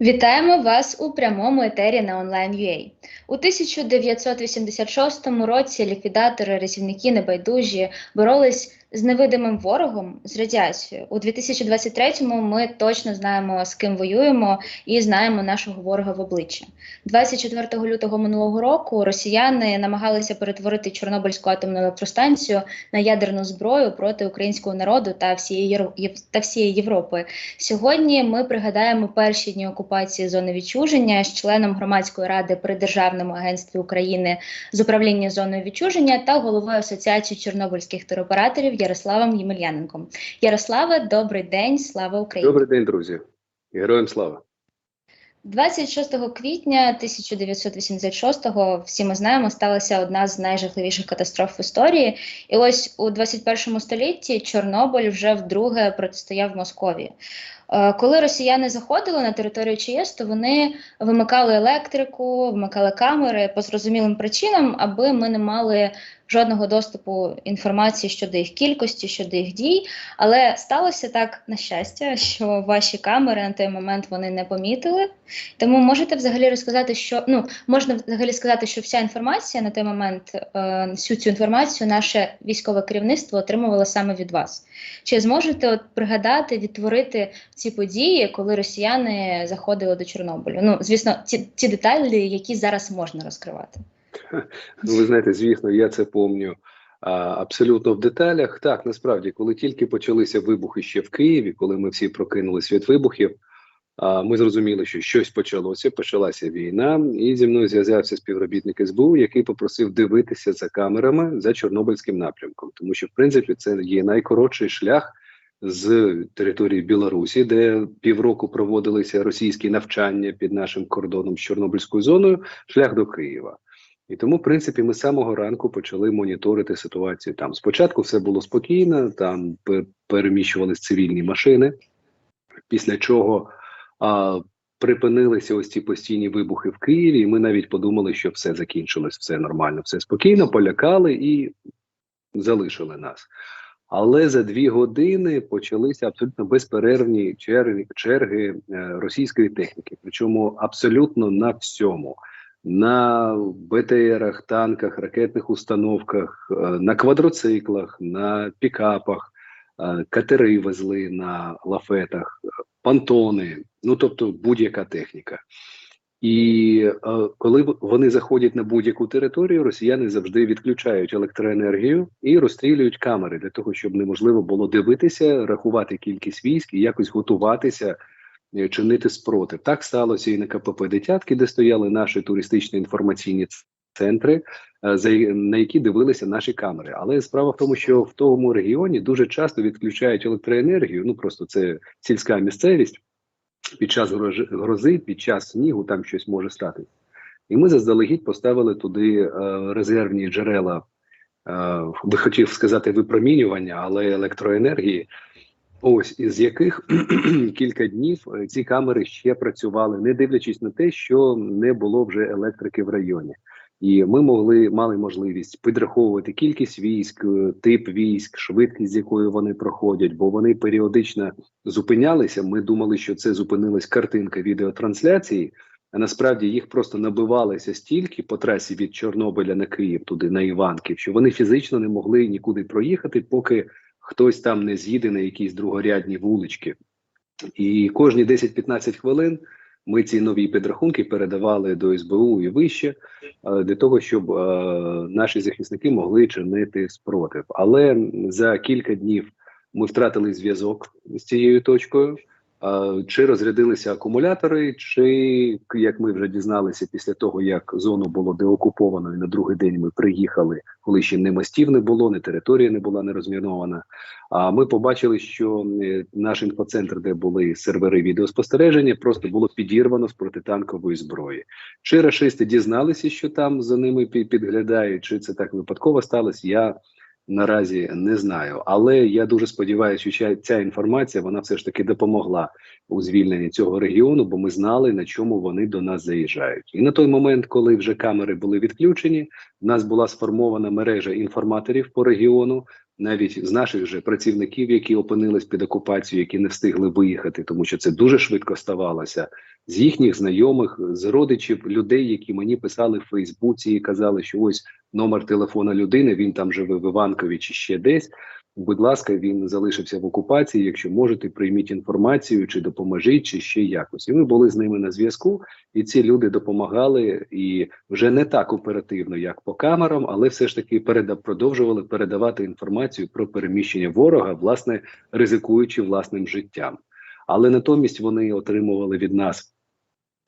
Вітаємо вас у прямому етері на Online.ua. У 1986 році ліквідатори, рятівники небайдужі боролись з невидимим ворогом з радіацією. У 2023-му ми точно знаємо, з ким воюємо, і знаємо нашого ворога в обличчя. 24 лютого минулого року росіяни намагалися перетворити Чорнобильську атомну електростанцію на ядерну зброю проти українського народу та всієї та всієї Європи. Сьогодні ми пригадаємо перші дні окупації зони відчуження з членом громадської ради при Державному агентстві України з управління зоною відчуження та головою Асоціації чорнобильських туроператорів Ярославом Ємельяненком. Ярославе, добрий день, слава Україні! Добрий день, друзі. Героям слава. 26 квітня 1986-го, всі ми знаємо, сталася одна з найжахливіших катастроф в історії. І ось у 21 столітті Чорнобиль вже вдруге протистояв Московії. Е, Коли росіяни заходили на територію ЧАЕС, то вони вимикали електрику, вимикали камери по зрозумілим причинам, аби ми не мали жодного доступу інформації щодо їх кількості, щодо їх дій. Але сталося так на щастя, що ваші камери на той момент вони не помітили. Тому можете взагалі розказати, що ну можна взагалі сказати, що вся інформація на той момент, е, всю цю інформацію наше військове керівництво отримувало саме від вас. Чи зможете от пригадати, відтворити ці події, коли росіяни заходили до Чорнобилю? Ну, звісно, ті, ті деталі, які зараз можна розкривати. Ну, ви знаєте, звісно, я це помню абсолютно в деталях. Так, насправді, коли тільки почалися вибухи ще в Києві, коли ми всі прокинулись від вибухів, ми зрозуміли, що щось почалося, почалася війна, і зі мною зв'язався співробітник СБУ, який попросив дивитися за камерами за Чорнобильським напрямком, тому що в принципі це є найкоротший шлях. З території Білорусі, де півроку проводилися російські навчання під нашим кордоном з Чорнобильською зоною, шлях до Києва. І тому, в принципі, ми з самого ранку почали моніторити ситуацію там. Спочатку все було спокійно, там пер- переміщувались цивільні машини, після чого а, припинилися ось ці постійні вибухи в Києві. І ми навіть подумали, що все закінчилось, все нормально, все спокійно, полякали і залишили нас. Але за дві години почалися абсолютно безперервні черги, черги російської техніки, причому абсолютно на всьому на БТРах, танках, ракетних установках, е, на квадроциклах, на пікапах, е, катери везли на лафетах, понтони, ну тобто будь-яка техніка. І е, коли вони заходять на будь-яку територію, росіяни завжди відключають електроенергію і розстрілюють камери для того, щоб неможливо було дивитися, рахувати кількість військ і якось готуватися чинити спротив. Так сталося і на КПП Дитятки, де стояли наші туристичні інформаційні центри, е, на які дивилися наші камери. Але справа в тому, що в тому регіоні дуже часто відключають електроенергію. Ну просто це сільська місцевість під час грози, під час снігу там щось може стати. І ми заздалегідь поставили туди е, резервні джерела. Е, би хотів сказати випромінювання, але електроенергії, Ось із яких кілька днів е, ці камери ще працювали, не дивлячись на те, що не було вже електрики в районі, і ми могли мали можливість підраховувати кількість військ, е, тип військ, швидкість, з якою вони проходять, бо вони періодично зупинялися. Ми думали, що це зупинилась картинка відеотрансляції. А насправді їх просто набивалося стільки по трасі від Чорнобиля на Київ, туди на Іванків, що вони фізично не могли нікуди проїхати, поки хтось там не з'їде на якісь другорядні вулички. І кожні 10-15 хвилин ми ці нові підрахунки передавали до СБУ і вище е, для того, щоб е, наші захисники могли чинити спротив. Але за кілька днів ми втратили зв'язок з цією точкою. Чи розрядилися акумулятори, чи як ми вже дізналися після того, як зону було деокуповано, і на другий день ми приїхали, коли ще не мостів не було, не територія не була не розмінована. А ми побачили, що е, наш інфоцентр, де були сервери відеоспостереження, просто було підірвано з протитанкової зброї. Чи рашисти дізналися, що там за ними підглядають, чи це так випадково сталося? Я наразі не знаю. Але я дуже сподіваюся, що ця- інформація вона все ж таки допомогла у звільненні цього регіону, бо ми знали на чому вони до нас заїжджають. І на той момент, коли вже камери були відключені, в нас була сформована мережа інформаторів по регіону. Навіть з наших же працівників, які опинились під окупацією, які не встигли виїхати, тому що це дуже швидко ставалося. З їхніх знайомих, з родичів, людей, які мені писали в Фейсбуці і казали, що ось номер телефона людини, він там живе в Іванкові чи ще десь. Будь ласка, він залишився в окупації. Якщо можете, прийміть інформацію, чи допоможіть, чи ще якось. І ми були з ними на зв'язку, і ці люди допомагали і вже не так оперативно, як по камерам, але все ж таки переда продовжували передавати інформацію про переміщення ворога, власне ризикуючи власним життям. Але натомість вони отримували від нас.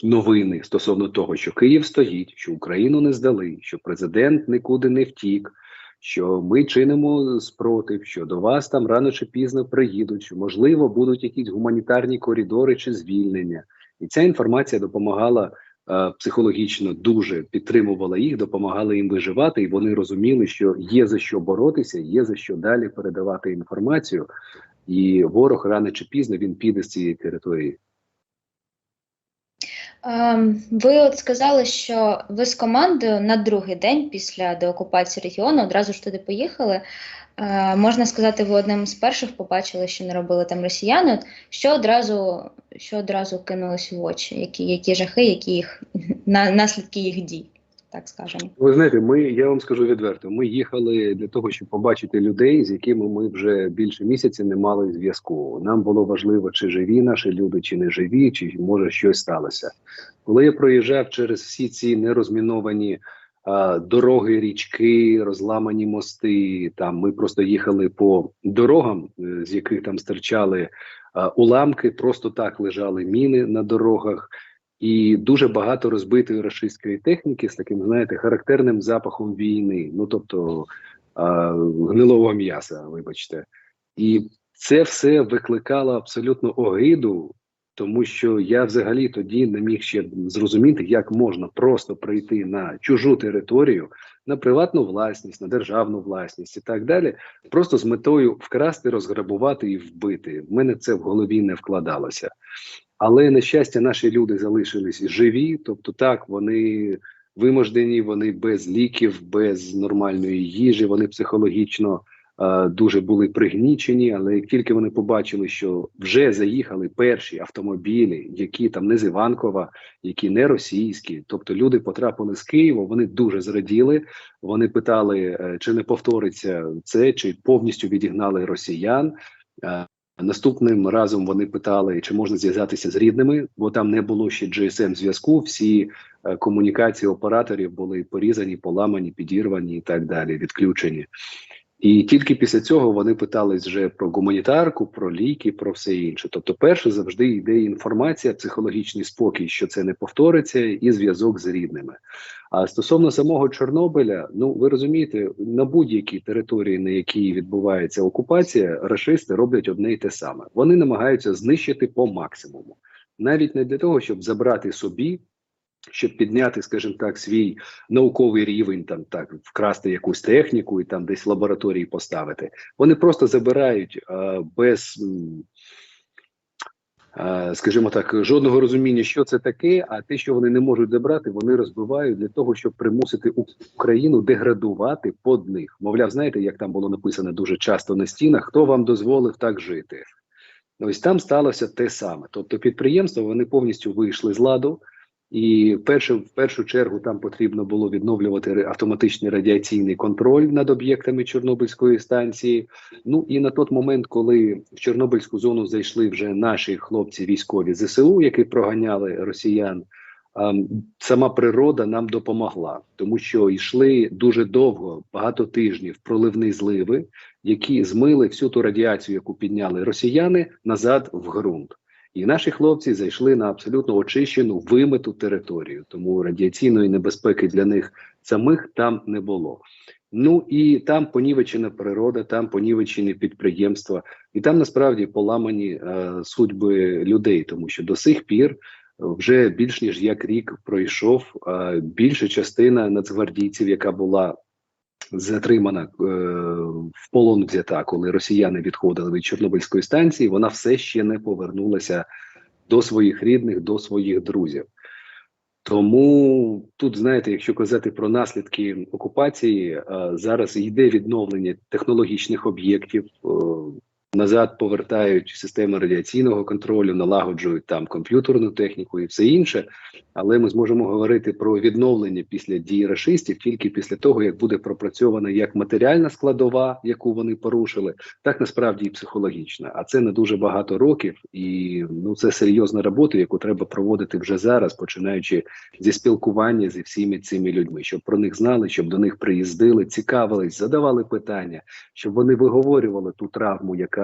Новини стосовно того, що Київ стоїть, що Україну не здали, що президент нікуди не втік, що ми чинимо спротив, що до вас там рано чи пізно приїдуть, що можливо будуть якісь гуманітарні коридори чи звільнення, і ця інформація допомагала е, психологічно дуже підтримувала їх, допомагала їм виживати, і вони розуміли, що є за що боротися, є за що далі передавати інформацію, і ворог рано чи пізно він піде з цієї території. Ем, Ви от сказали, що ви з командою на другий день після деокупації регіону одразу ж туди поїхали. Е, Можна сказати, ви одним з перших побачили, що не робили там росіяни. Що одразу, що одразу кинулось в очі? Які, які жахи, які їх на, наслідки їх дій, так скажемо. Ви знаєте, ми я вам скажу відверто. Ми їхали для того, щоб побачити людей, з якими ми вже більше місяця не мали зв'язку. Нам було важливо, чи живі наші люди, чи не живі, чи може щось сталося. Коли я проїжджав через всі ці нерозміновані дороги, річки, розламані мости, там ми просто їхали по дорогам, е, з яких там стирчали уламки, просто так лежали міни на дорогах і дуже багато розбитої рашистської техніки з таким, знаєте, характерним запахом війни. Ну тобто а, гнилого м'яса, вибачте, і це все викликало абсолютно огиду, тому що я взагалі тоді не міг ще зрозуміти, як можна просто прийти на чужу територію, на приватну власність, на державну власність і так далі, просто з метою вкрасти, розграбувати і вбити. В мене це в голові не вкладалося. Але на щастя, наші люди залишились живі, тобто так вони вимождені, вони без ліків, без нормальної їжі, вони психологічно е, дуже були пригнічені. Але як тільки вони побачили, що вже заїхали перші автомобілі, які там не з Іванкова, які не російські, тобто люди потрапили з Києва, вони дуже зраділи. Вони питали, е, чи не повториться це, чи повністю відігнали росіян. Наступним разом вони питали, чи можна зв'язатися з рідними, бо там не було ще GSM зв'язку. Всі е, комунікації операторів були порізані, поламані, підірвані і так далі, відключені. І тільки після цього вони питались вже про гуманітарку, про ліки, про все інше. Тобто, перше завжди йде інформація, психологічний спокій, що це не повториться, і зв'язок з рідними. А стосовно самого Чорнобиля, ну ви розумієте, на будь-якій території, на якій відбувається окупація, рашисти роблять одне й те саме. Вони намагаються знищити по максимуму, навіть не для того, щоб забрати собі. Щоб підняти, скажімо так, свій науковий рівень, там так вкрасти якусь техніку і там десь лабораторії поставити. Вони просто забирають а, без скажімо так, жодного розуміння, що це таке. А те, що вони не можуть забрати, вони розбивають для того, щоб примусити Україну деградувати под них. Мовляв, знаєте, як там було написано дуже часто на стінах, хто вам дозволив так жити? Ось там сталося те саме. Тобто, підприємства вони повністю вийшли з ладу. І перше, в першу чергу там потрібно було відновлювати автоматичний радіаційний контроль над об'єктами Чорнобильської станції. Ну і на той момент, коли в Чорнобильську зону зайшли вже наші хлопці військові ЗСУ, які проганяли росіян, сама природа нам допомогла, тому що йшли дуже довго, багато тижнів проливні зливи, які змили всю ту радіацію, яку підняли росіяни назад в ґрунт. І наші хлопці зайшли на абсолютно очищену вимиту територію, тому радіаційної небезпеки для них самих там не було. Ну і там понівечена природа, там понівечені підприємства, і там насправді поламані е, судьби людей, тому що до сих пір вже більш ніж як рік пройшов е, більша частина нацгвардійців, яка була затримана е, в полон взята, коли росіяни відходили від Чорнобильської станції, вона все ще не повернулася до своїх рідних, до своїх друзів. Тому тут, знаєте, якщо казати про наслідки окупації, е, зараз йде відновлення технологічних об'єктів. Назад повертають системи радіаційного контролю, налагоджують там комп'ютерну техніку і все інше. Але ми зможемо говорити про відновлення після дії рашистів тільки після того, як буде пропрацьована як матеріальна складова, яку вони порушили, так насправді і психологічна. А це не дуже багато років, і ну це серйозна робота, яку треба проводити вже зараз, починаючи зі спілкування зі всіми цими людьми, щоб про них знали, щоб до них приїздили, цікавились, задавали питання, щоб вони виговорювали ту травму, яка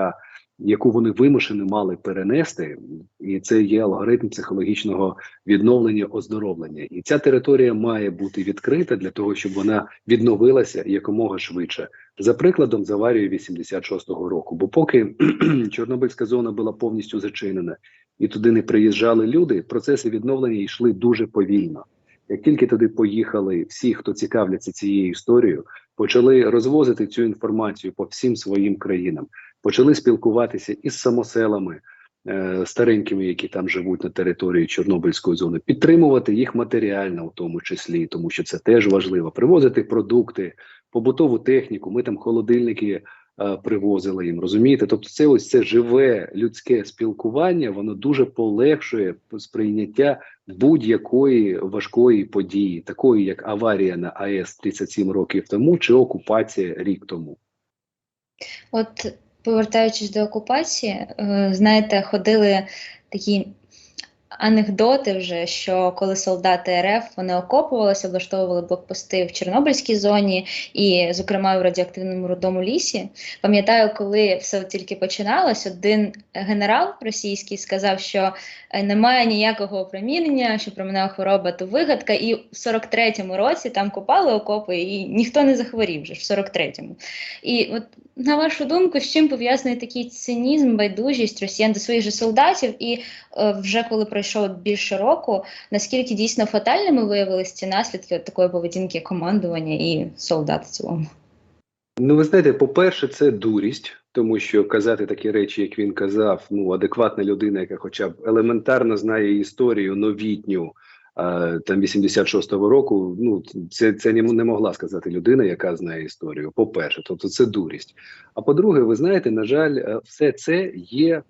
яку вони вимушені мали перенести, і це є алгоритм психологічного відновлення оздоровлення. І ця територія має бути відкрита для того, щоб вона відновилася якомога швидше. За прикладом з аварією 86-го року. Бо поки Чорнобильська зона була повністю зачинена і туди не приїжджали люди, процеси відновлення йшли дуже повільно. Як тільки туди поїхали всі, хто цікавляться цією історією, почали розвозити цю інформацію по всім своїм країнам, почали спілкуватися із самоселами е, старенькими, які там живуть на території Чорнобильської зони, підтримувати їх матеріально, у тому числі, тому що це теж важливо. Привозити продукти, побутову техніку. Ми там холодильники е, привозили їм. Розумієте? Тобто, це ось це живе людське спілкування, воно дуже полегшує сприйняття будь-якої важкої події, такої як аварія на АЕС 37 років тому чи окупація рік тому. От повертаючись до окупації, е, знаєте, ходили такі анекдоти вже, що коли солдати РФ вони окопувалися, облаштовували блокпости в Чорнобильській зоні і, зокрема, в радіоактивному родому лісі. Пам'ятаю, коли все тільки починалось, один генерал російський сказав, що е, немає ніякого опромінення, що променева хвороба то вигадка, і в 43-му році там копали окопи, і ніхто не захворів вже в 43-му. І от на вашу думку, з чим пов'язаний такий цинізм, байдужість росіян до своїх же солдатів, і е, вже коли пройшло більше року, наскільки дійсно фатальними виявилися ці наслідки такої поведінки командування і солдат в цілому? Ну, ви знаєте, по-перше, це дурість, тому що казати такі речі, як він казав, ну адекватна людина, яка, хоча б елементарно знає історію новітню. Там 86-го року, ну це це не могла сказати людина, яка знає історію. По перше, тобто це дурість. А по-друге, ви знаєте, на жаль, е, все це є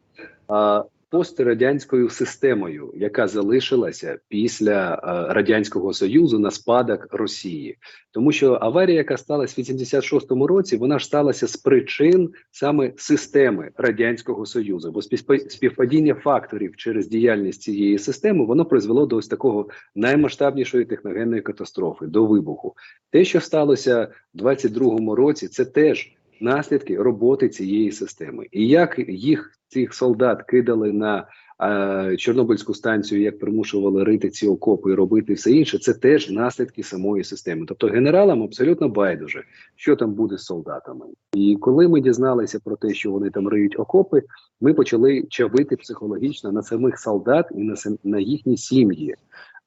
а, пострадянською системою, яка залишилася після е, радянського союзу на спадок Росії, тому що аварія, яка сталася в 86-му році, вона ж сталася з причин саме системи радянського союзу, бо співпадіння факторів через діяльність цієї системи воно призвело до ось такого наймасштабнішої техногенної катастрофи, до вибуху. Те, що сталося в 22-му році, це теж наслідки роботи цієї системи, і як їх цих солдат кидали на е, Чорнобильську станцію, як примушували рити ці окопи і робити все інше, це теж наслідки самої системи. Тобто генералам абсолютно байдуже, що там буде з солдатами. І коли ми дізналися про те, що вони там риють окопи, ми почали чавити психологічно на самих солдат і на на їхні сім'ї.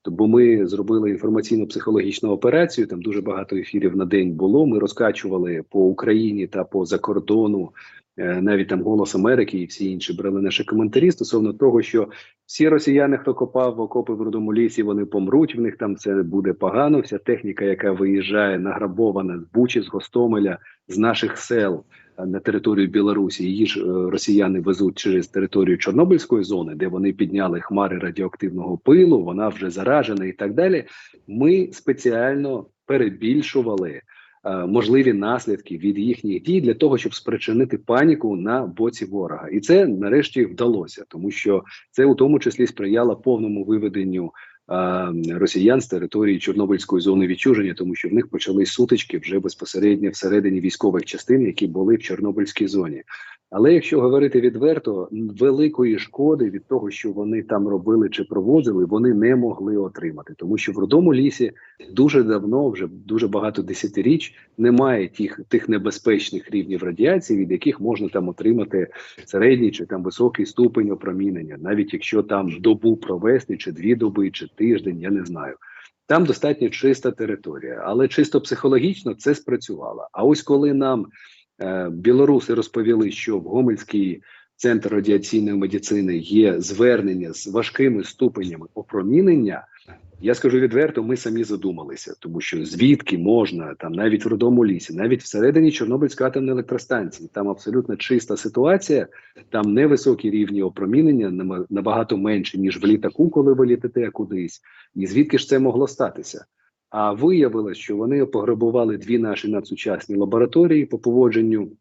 Бо ми зробили інформаційно-психологічну операцію. Там дуже багато ефірів на день було. Ми розкачували по Україні та по закордону Е, навіть там голос Америки і всі інші брали наші коментарі стосовно того, що всі росіяни, хто копав окопи в рудому лісі, вони помруть. В них там це буде погано. Вся техніка, яка виїжджає, награбована з Бучі, з Гостомеля, з наших сел на територію Білорусі. Її ж е, росіяни везуть через територію Чорнобильської зони, де вони підняли хмари радіоактивного пилу. Вона вже заражена і так далі. Ми спеціально перебільшували. Е, можливі наслідки від їхніх дій для того, щоб спричинити паніку на боці ворога, і це нарешті вдалося, тому що це у тому числі сприяло повному виведенню. Росіян з території Чорнобильської зони відчуження, тому що в них почались сутички вже безпосередньо всередині військових частин, які були в Чорнобильській зоні. Але якщо говорити відверто, великої шкоди від того, що вони там робили чи проводили, вони не могли отримати, тому що в родому лісі дуже давно, вже дуже багато десятиріч, немає тих тих небезпечних рівнів радіації, від яких можна там отримати середній чи там високий ступень опромінення, навіть якщо там добу провести, чи дві доби, чи тиждень, я не знаю. Там достатньо чиста територія, але чисто психологічно це спрацювало. А ось коли нам Е, білоруси розповіли, що в Гомельській центр радіаційної медицини є звернення з важкими ступенями опромінення. Я скажу відверто, ми самі задумалися, тому що звідки можна там навіть в родому лісі, навіть всередині Чорнобильської атомної електростанції, там абсолютно чиста ситуація, там невисокі рівні опромінення, набагато менше ніж в літаку, коли ви літите кудись. І звідки ж це могло статися? А виявилось, що вони пограбували дві наші надсучасні лабораторії по поводженню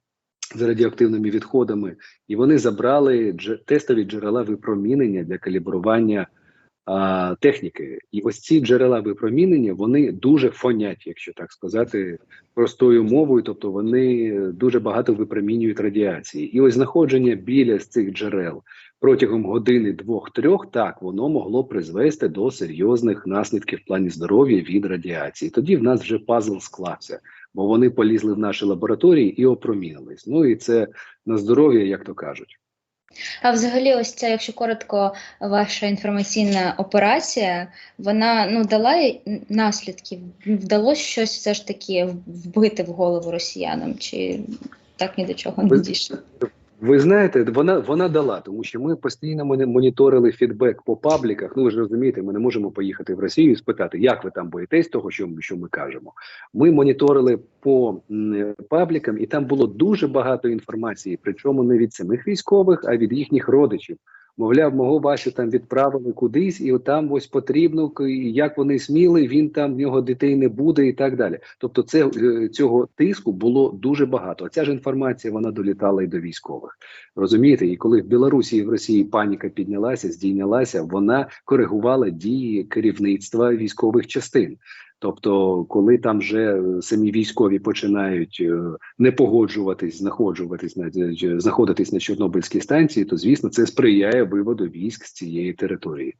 з радіоактивними відходами, і вони забрали тестові джерела випромінення для калібрування а, техніки. І ось ці джерела випромінення вони дуже фонять, якщо так сказати, простою мовою. Тобто вони дуже багато випромінюють радіації. І ось знаходження біля з цих джерел протягом години двох-трьох, так воно могло призвести до серйозних наслідків в плані здоров'я від радіації. Тоді в нас вже пазл склався, бо вони полізли в наші лабораторії і опромінились. Ну і це на здоров'я, як то кажуть. А взагалі, ось ця, якщо коротко, ваша інформаційна операція, вона ну дала наслідки? Вдалося щось все ж таки вбити в голову росіянам, чи так ні до чого не дійшло? Ви знаєте, вона вона дала, тому що ми постійно моніторили фідбек по пабліках. Ну ви ж розумієте, ми не можемо поїхати в Росію і спитати, як ви там боїтесь того, що що ми кажемо. Ми моніторили по паблікам, і там було дуже багато інформації, причому не від самих військових, а від їхніх родичів. Мовляв, мого Васю там відправили кудись, і там ось потрібно, як вони сміли, він там в нього дітей не буде, і так далі. Тобто, це е, цього тиску було дуже багато. А ця ж інформація вона долітала і до військових. Розумієте, і коли в Білорусі і в Росії паніка піднялася, здійнялася, вона коригувала дії керівництва військових частин. Тобто, коли там вже е, самі військові починають е, не погоджуватись, знаходжуватись на е, знаходитись на Чорнобильській станції, то звісно це сприяє виводу військ з цієї території.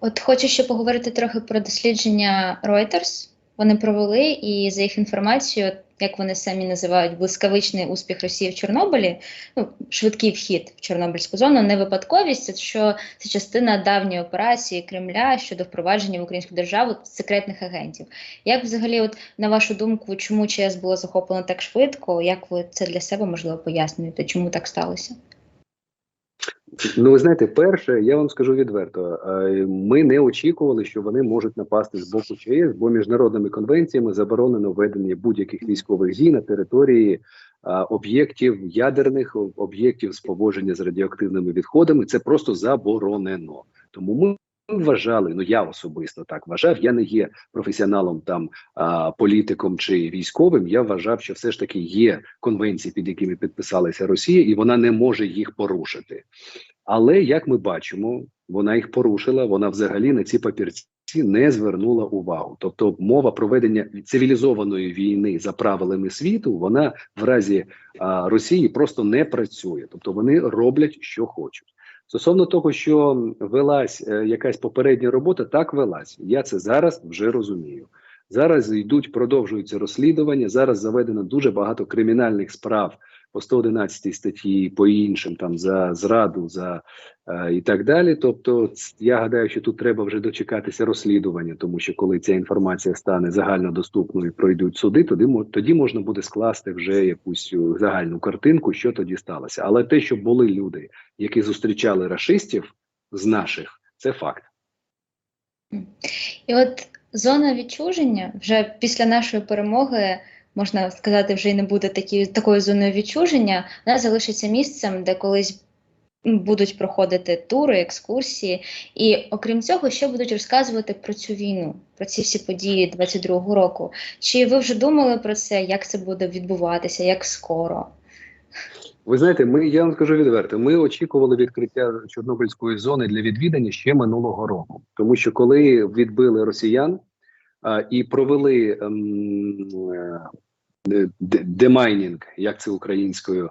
От хочу ще поговорити трохи про дослідження Reuters. Вони провели, і за їх інформацією, як вони самі називають блискавичний успіх Росії в Чорнобилі, ну швидкий вхід в Чорнобильську зону, не випадковість, це що це частина давньої операції Кремля щодо впровадження в українську державу секретних агентів. Як взагалі, от на вашу думку, чому ЧС було захоплено так швидко? Як ви це для себе можливо пояснюєте? Чому так сталося? Ну, ви знаєте, перше, я вам скажу відверто, е, ми не очікували, що вони можуть напасти з боку ЧАЕС, бо міжнародними конвенціями заборонено введення будь-яких військових дій на території об'єктів ядерних об'єктів з поводження з радіоактивними відходами. Це просто заборонено. Тому ми. Вважали, ну я особисто так вважав. Я не є професіоналом там а, політиком чи військовим. Я вважав, що все ж таки є конвенції, під якими підписалася Росія, і вона не може їх порушити. Але як ми бачимо, вона їх порушила. Вона взагалі на ці папірці не звернула увагу. Тобто, мова проведення цивілізованої війни за правилами світу, вона в разі а, Росії просто не працює. Тобто вони роблять, що хочуть. Стосовно того, що велась е, якась попередня робота, так велась. Я це зараз вже розумію. Зараз йдуть, продовжуються розслідування. Зараз заведено дуже багато кримінальних справ по 111 статті, по іншим там за зраду, за е, і так далі. Тобто, я гадаю, що тут треба вже дочекатися розслідування, тому що коли ця інформація стане загальнодоступною, і пройдуть суди, тоді тоді можна буде скласти вже якусь загальну картинку, що тоді сталося. Але те, що були люди, які зустрічали рашистів з наших, це факт. І от зона відчуження вже після нашої перемоги, можна сказати, вже й не буде такі, такою зоною відчуження, вона залишиться місцем, де колись будуть проходити тури, екскурсії. І окрім цього, ще будуть розказувати про цю війну, про ці всі події 22-го року. Чи ви вже думали про це, як це буде відбуватися, як скоро? Ви знаєте, ми я вам скажу відверто. Ми очікували відкриття Чорнобильської зони для відвідання ще минулого року, тому що коли відбили росіян і провели ем, е, демайнінг, як це українською,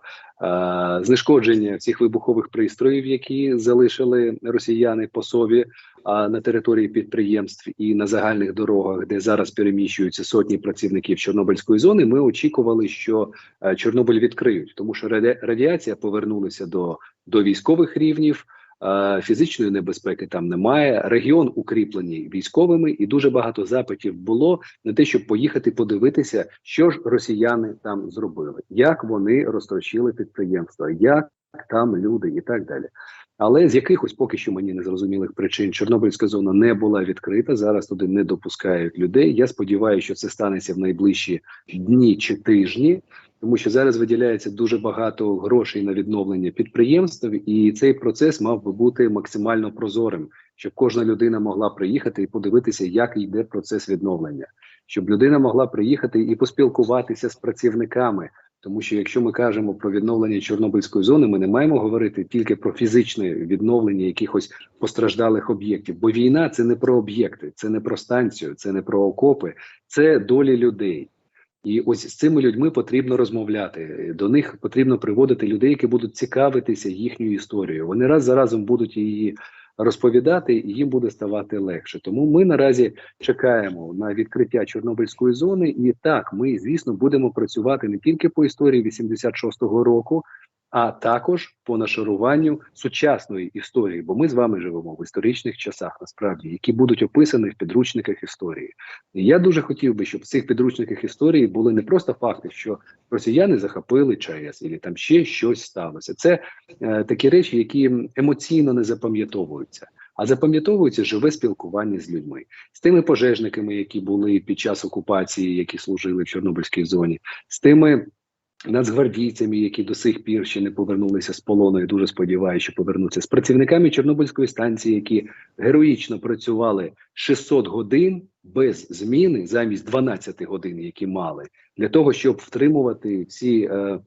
знешкодження всіх вибухових пристроїв, які залишили росіяни по собі а, на території підприємств і на загальних дорогах, де зараз переміщуються сотні працівників Чорнобильської зони. Ми очікували, що е, Чорнобиль відкриють, тому що раді- радіація повернулася до, до військових рівнів. Е, Фізичної небезпеки там немає. Регіон укріплений військовими, і дуже багато запитів було на те, щоб поїхати подивитися, що ж росіяни там зробили, як вони розтрощили підприємства, як там люди і так далі. Але з якихось поки що мені незрозумілих причин Чорнобильська зона не була відкрита. Зараз туди не допускають людей. Я сподіваюся, що це станеться в найближчі дні чи тижні, тому що зараз виділяється дуже багато грошей на відновлення підприємств, і цей процес мав би бути максимально прозорим, щоб кожна людина могла приїхати і подивитися, як йде процес відновлення, щоб людина могла приїхати і поспілкуватися з працівниками. Тому що якщо ми кажемо про відновлення Чорнобильської зони, ми не маємо говорити тільки про фізичне відновлення якихось постраждалих об'єктів. Бо війна це не про об'єкти, це не про станцію, це не про окопи, це долі людей. І ось з цими людьми потрібно розмовляти. До них потрібно приводити людей, які будуть цікавитися їхньою історією. Вони раз за разом будуть її розповідати, і їм буде ставати легше. Тому ми наразі чекаємо на відкриття Чорнобильської зони. І так, ми звісно будемо працювати не тільки по історії 86-го року, а також по нашаруванню сучасної історії. Бо ми з вами живемо в історичних часах, насправді, які будуть описані в підручниках історії. І я дуже хотів би, щоб в цих підручниках історії були не просто факти, що росіяни захопили ЧАЕС, і там ще щось сталося. Це е, такі речі, які емоційно не запам'ятовуються. А запам'ятовується живе спілкування з людьми, з тими пожежниками, які були під час окупації, які служили в Чорнобильській зоні, з тими нацгвардійцями, які до сих пір ще не повернулися з полону, і дуже сподіваюся, що повернуться з працівниками Чорнобильської станції, які героїчно працювали 600 годин без зміни замість 12 годин, які мали, для того, щоб втримувати всі. Е,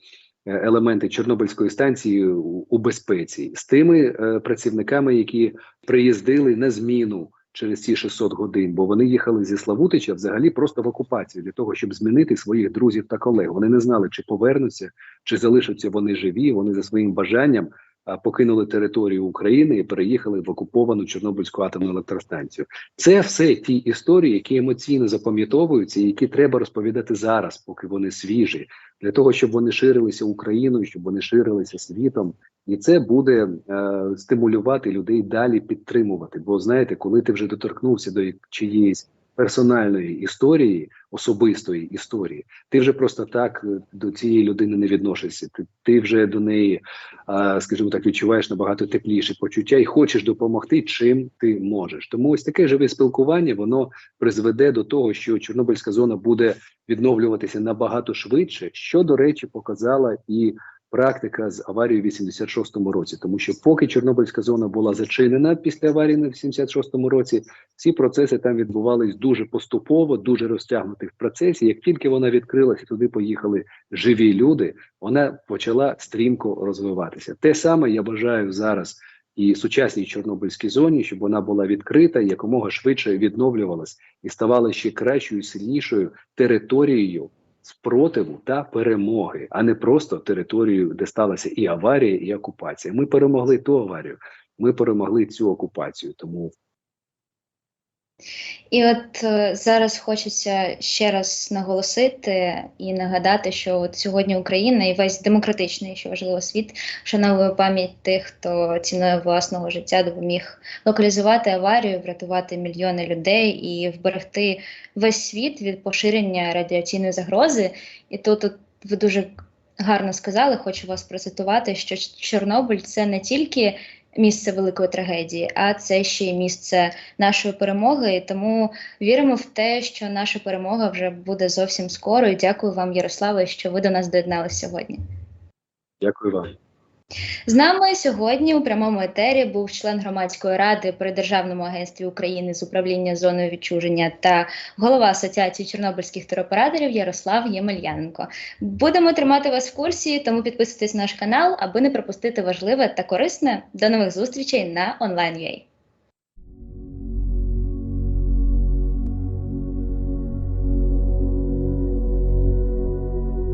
Елементи Чорнобильської станції у, у безпеці з тими е, працівниками, які приїздили на зміну через ці 600 годин, бо вони їхали зі Славутича взагалі просто в окупацію для того, щоб змінити своїх друзів та колег. Вони не знали, чи повернуться, чи залишаться вони живі. Вони за своїм бажанням покинули територію України і переїхали в окуповану Чорнобильську атомну електростанцію. Це все ті історії, які емоційно запам'ятовуються, і які треба розповідати зараз, поки вони свіжі, для того, щоб вони ширилися Україною, щоб вони ширилися світом. І це буде е, стимулювати людей далі підтримувати. Бо знаєте, коли ти вже доторкнувся до чиєїсь персональної історії, особистої історії, ти вже просто так е, до цієї людини не відносишся. Ти, ти вже до неї, е, скажімо так, відчуваєш набагато тепліше почуття і хочеш допомогти, чим ти можеш. Тому ось таке живе спілкування воно призведе до того, що Чорнобильська зона буде відновлюватися набагато швидше, що до речі показала і практика з аварією в 86-му році, тому що поки Чорнобильська зона була зачинена після аварії на 86-му році, ці процеси там відбувались дуже поступово, дуже розтягнути в процесі. Як тільки вона відкрилася, туди поїхали живі люди. Вона почала стрімко розвиватися. Те саме я бажаю зараз. І сучасній Чорнобильській зоні, щоб вона була відкрита якомога швидше відновлювалась і ставала ще кращою, сильнішою територією спротиву та перемоги, а не просто територію, де сталася і аварія, і окупація. Ми перемогли ту аварію, ми перемогли цю окупацію. Тому і от е, зараз хочеться ще раз наголосити і нагадати, що от сьогодні Україна і весь демократичний, що важливо світ, вшановує пам'ять тих, хто ціною власного життя допоміг локалізувати аварію, врятувати мільйони людей і вберегти весь світ від поширення радіаційної загрози. І тут, тут ви дуже гарно сказали, хочу вас процитувати, що Чорнобиль це не тільки місце великої трагедії, а це ще й місце нашої перемоги. І тому віримо в те, що наша перемога вже буде зовсім скоро. І дякую вам, Ярославе, що ви до нас доєдналися сьогодні. Дякую вам. З нами сьогодні у прямому етері був член громадської ради при Державному агентстві України з управління зоною відчуження та голова Асоціації Чорнобильських туроператорів Ярослав Ємельяненко. Будемо тримати вас в курсі, тому підписуйтесь на наш канал, аби не пропустити важливе та корисне. До нових зустрічей на онлайн.ua.